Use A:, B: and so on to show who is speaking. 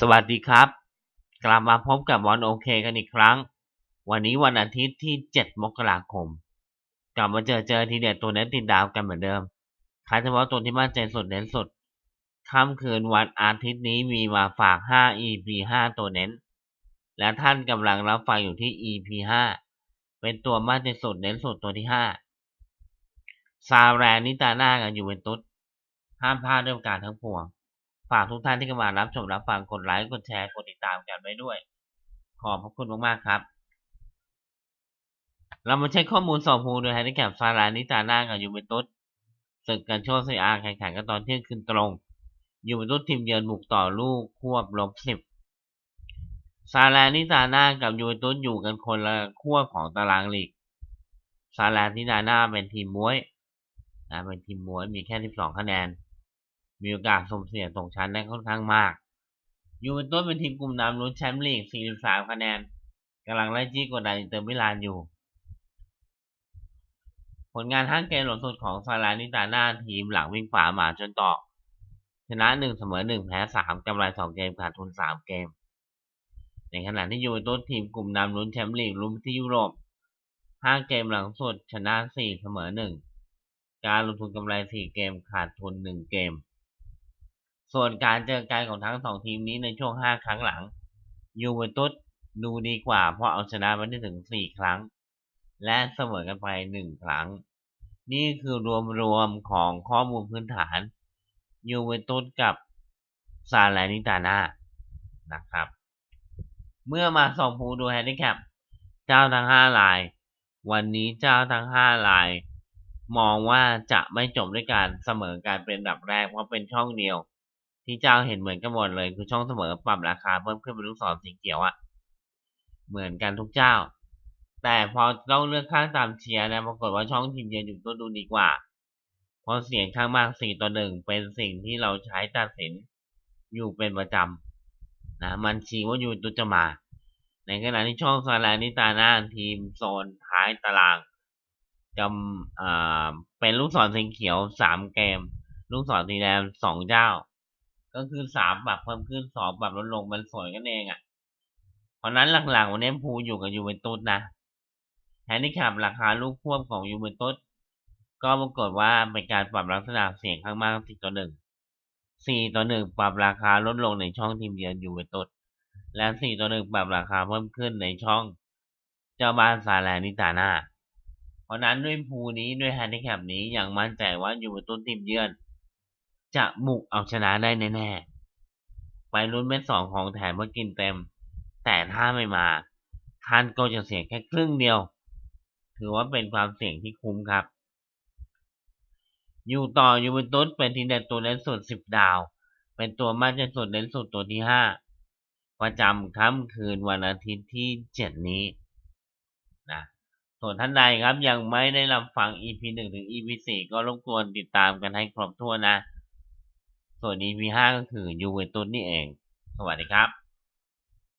A: สวัสดีครับ กลับมาพบกับบอลโอเคกันอีกครั้ง วันนี้วันอาทิตย์ที่ 7 มกราคม กลับมาเจอเจอทีเด็ดตัวเน้นติดดาวกันเหมือนเดิมคาดเฉพาะตัวที่มั่นใจสุดเน้นสุดค่ำคืนวันอาทิตย์นี้มีมาฝาก 5 EP 5 ตัวเน้น และท่านกำลังรับฟังอยู่ที่ EP 5 เป็นตัวมั่นใจสุดเน้นสุดตัวที่ 5 ซาแรนนิตาหน้ากันอยู่เป็นตุ๊ดห้ามพลาดด้วยการทั้งปวง ฝากทุกท่านที่เข้ามารับชมรับฟังกดไลค์กดแชร์กดติดตามกันไว้ด้วย ขอบพระคุณมากๆครับ เรามาเช็คข้อมูลสอบภูโดยแฮนดิแคปซารานิตาหน้ากับยูเวนตุสศึกกันโชว์ซีอาร์แข่งขันกันตอนเที่ยงคืนตรงยูเวนตุสทีมเยือนบุกต่อลูกควบลบสิบซารานิตาหน้ากับยูเวนตุสอยู่กันคนละขั้วของตารางลีกซารานิตาหน้าเป็นทีมม้วยนะเป็นทีมม้วยมีแค่ 12 คะแนน มีโอกาสสมเสียงตกชั้นได้ค่อนข้างมาก ยูเวนตุสเป็นทีมกลุ่มนำลุ้นแชมป์ลีก 43 คะแนนกำลังไล่จี้กดดันอินเตอร์มิลานอยู่ ผลงานห้าเกมหลังสุดของซาลานิตาหน้าทีมหลังวิ่งฝ่าหมาจนตอกชนะ 1 เสมอ 1 แพ้ 3กำไร 2 เกมขาดทุน 3 เกม ในขณะที่ยูเวนตุสทีมกลุ่มนำลุ้นแชมป์ลีกลุ้นที่ยุโรป 5 เกมหลังสุดชนะ 4 เสมอ 1 การลงทุนกำไร 4 เกมขาดทุน 1 เกม ส่วนการเจอกันของทั้งสองทีมนี้ในช่วง5ครั้งหลัง ยูเวนตุสดูดีกว่า เพราะเอาชนะมาได้ถึง4ครั้ง และเสมอกันไป1ครั้ง นี่คือรวมๆของข้อมูลพื้นฐาน ยูเวนตุสกับซาลนิตานานะครับ เมื่อมาส่องภูดูแฮนดิแคปเจ้าทั้ง5ลาย วันนี้เจ้าทั้ง5ลาย มองว่าจะไม่จบด้วยการเสมอการเป็นดับแรกเพราะเป็นช่องเดียว ที่เจ้าเห็นเหมือนกันหมดเลย คือช่องเสมอปรับราคาเพิ่มขึ้นเป็นลูกศรสีเขียวอะเหมือนกันทุกเจ้า แต่พอต้องเลือกข้างตามเชียร์นะปรากฏว่าช่องทีมเยือนอยู่ตัวดูดีกว่าเพราะเสียงข้างมากสี่ต่อหนึ่งเป็นสิ่งที่เราใช้ตัดสินอยู่เป็นประจำนะมันชี้ว่าอยู่ตัวจะมา ในขณะที่ช่องซาลานิตาหน้าทีมโซนท้ายตารางจำอ่าเป็นลูกศรสีเขียวสามเกม ลูกศรสีแดงสองเจ้า ก็คือสามปรับเพิ่มขึ้นสองปรับลดลงมันสวยกันเองอะ่ะ เพราะนั้นหลักๆวันนี้พูอยู่กับยูเวนตุสนะแฮนดิแคปราคาลูกควบของยูเวนตุสก็ปรากฏว่าเป็นการปรับลักษณะเสียงข้างมากสี่ต่อหนึ่งสี่ต่อหนึ่งปรับราคาลดลงในช่องทีมเยือนยูเวนตุสและสี่ต่อหนึ่งปรับราคาเพิ่มขึ้นในช่องเจ้าบ้านซาแลนิตาน่าเพราะนั้นด้วยภูนี้ด้วยแฮนดิแคปนี้อย่างมั่นใจว่ายูเวนตุสทีมเยือน จะบุกเอาชนะได้แน่ๆไปลุ้นเม็ดสองของแถมเมื่อกินเต็ม แต่ถ้าไม่มาท่านก็จะเสียแค่ครึ่งเดียว ถือว่าเป็นความเสี่ยงที่คุ้มครับ อยู่ต่อยูเวนตุสเป็นทีมเด็ดตัวเล่นสุดสิบดาว เป็นตัวมั่นใจสุดเล่นสุดตัวที่ห้าประจำค่ำคืนวันอาทิตย์ที่เจ็ดนี้นะส่วนท่านใดครับยังไม่ได้รับฟัง EP หนึ่งถึง EP สี่ก็รบกวนติดตามกันให้ครบถ้วนนะ ส่วน EP ห้าก็คือยูเวนตุสนี่เอง สวัสดีครับ